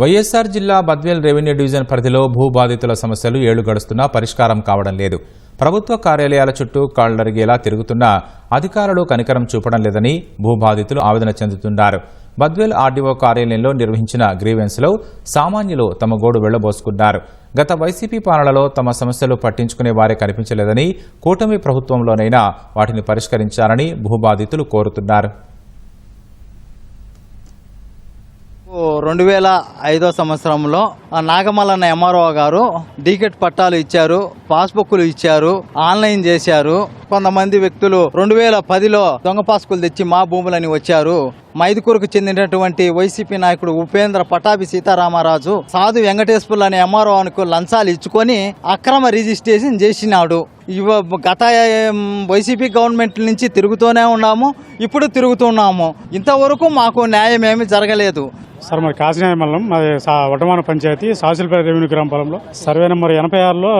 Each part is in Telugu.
వైఎస్ఆర్ జిల్లా బద్వేల్ రెవెన్యూ డివిజన్ పరిధిలో భూ బాధితుల సమస్యలు ఏళ్ళు గడుస్తున్నా పరిష్కారం కావడం లేదు. ప్రభుత్వ కార్యాలయాల చుట్టూ కాళ్ళరిగేలా తిరుగుతున్నా అధికారులు కనికరం చూపడం లేదని భూ బాధితులు ఆవేదన చెందుతున్నారు. బద్వేల్ ఆర్డీఓ కార్యాలయంలో నిర్వహించిన గ్రీవెన్స్లో సామాన్యులు తమ గోడు వెళ్ళబోసుకున్నారు. గత వైసీపీ పాలనలో తమ సమస్యలు పట్టించుకునే వారే కనిపించలేదని కూటమి ప్రభుత్వంలోనైనా వాటిని పరిష్కరించాలని భూబాధితులు కోరుతున్నారు. రెండు వేల ఐదో సంవత్సరంలో నాగమల్లన్న ఎంఆర్ఓ గారు డీకెట్ పట్టాలు ఇచ్చారు పాస్బుక్లు ఇచ్చారు ఆన్లైన్ చేశారు. కొంతమంది వ్యక్తులు రెండు వేల పదిలో దొంగ పాస్కులు తెచ్చి మా భూములని వచ్చారు. మైదుకూరుకు చెందినటువంటి వైసీపీ నాయకుడు ఉపేంద్ర పటాభి సీతారామరాజు సాధు వెంకటేశ్వర్లు అనే ఎంఆర్ఓకు లంచాలు ఇచ్చుకొని అక్రమ రిజిస్ట్రేషన్ చేసినాడు. ఇవ గత వైసీపీ గవర్నమెంట్ నుంచి తిరుగుతూనే ఉన్నాము ఇప్పుడు తిరుగుతున్నాము. ఇంతవరకు మాకు న్యాయం ఏమీ జరగలేదు. సార్ మరి కాశీనాయ మండలం మాది సా వటమాన పంచాయతీ సాసిల్పేట రెవెన్యూ గ్రామ పొలంలో. సర్వే నెంబర్ ఎనభై ఆరులో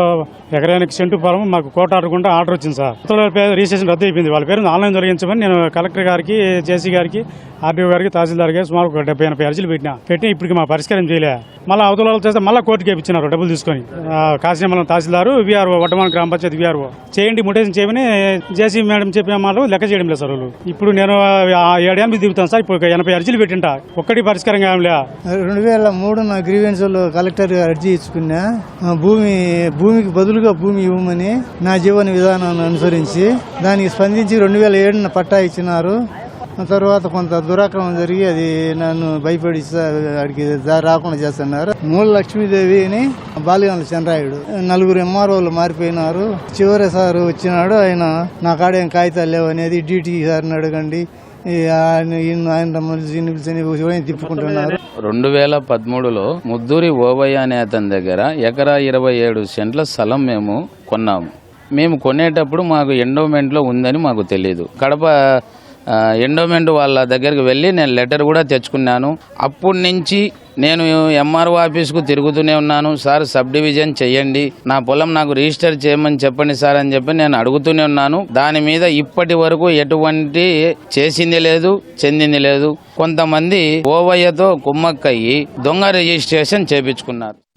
ఎకరానికి సెంటు పొలం మాకు కోట ఆడకుండా ఆర్డర్ వచ్చింది సార్. పేరు రిజిస్ట్రేషన్ రద్దు అయిపోయింది. వాళ్ళ పేరు ఆన్లైన్ జరిగించమని నేను కలెక్టర్ గారికి జేసీ గారికి ఆర్డీఓ గారికి తహసీల్దార్ గారికి సుమారు ఒక డెబ్బై ఎనభై అర్జీలు పెట్టినా. పెట్టి ఇప్పటికి మా పరిష్కారం చేయలే. మళ్ళీ అవతల వాళ్ళు చేస్తే మళ్ళీ కోర్టుకి ఇప్పించినారు డబ్బులు తీసుకొని. కాశీమలం తహసీల్దారు విఆర్ఓ వడ్డమాన గ్రామ పంచాయతీ విఆర్ఓ. చేయండి ముటేషన్ చేయమని జేసీ మేడం చెప్పిన మాట లెక్క చేయడం లేదు సార్ వాళ్ళు. ఇప్పుడు నేను ఆ దిగుతాను సార్. ఇప్పుడు ఎనభై అర్జీలు పెట్టింట. ఒక్కటి పరిష్కారం కావలే రెండు వేల మూడున గ్రీవెన్స్లో కలెక్టర్ అర్జీ ఇచ్చుకున్నా భూమి భూమికి బదులుగా భూమి ఇవ్వమని నా జీవన విధానాన్ని అనుసరించి దానికి స్పందించి రెండు వేల ఏడున పట్టా ఇచ్చినారు. తర్వాత కొంత దురాక్రమం జరిగి అది నన్ను భయపడి అడిగి రాకుండా చేస్తున్నారు. మూల లక్ష్మీదేవి అని బాలిగంల చంద్రాయుడు. నలుగురు ఎంఆర్ఓలు మారిపోయినారు. చివరి సార్ వచ్చినాడు. ఆయన నా కాడేం కాగితాలు లేవు అనేది డ్యూటీ సార్ని అడగండి. ఆయన ఈయన- ఆయన తిప్పుకుంటున్నారు. రెండు వేల పదమూడులో ముద్దూరి ఓవయ్య అనే అతని దగ్గర ఎకరా ఇరవై ఏడు సెంట్ల స్థలం మేము కొన్నాము. మేము కొనేటప్పుడు మాకు ఎండోమెంట్లో ఉందని మాకు తెలియదు కడప ఎండోమెంట్ వాళ్ళ దగ్గరికి వెళ్ళి నేను లెటర్ కూడా తెచ్చుకున్నాను. అప్పటి నుంచి నేను ఎంఆర్ఓ ఆఫీస్కు తిరుగుతూనే ఉన్నాను. సార్ సబ్ డివిజన్ చెయ్యండి. నా పొలం నాకు రిజిస్టర్ చేయమని చెప్పండి సార్ అని చెప్పి నేను అడుగుతూనే ఉన్నాను. దాని మీద ఇప్పటి వరకు ఎటువంటి చేసింది లేదు చెందింది లేదు. కొంతమంది ఓవయ్యతో కుమ్మక్కయ్యి దొంగ రిజిస్ట్రేషన్ చేపించుకున్నారు.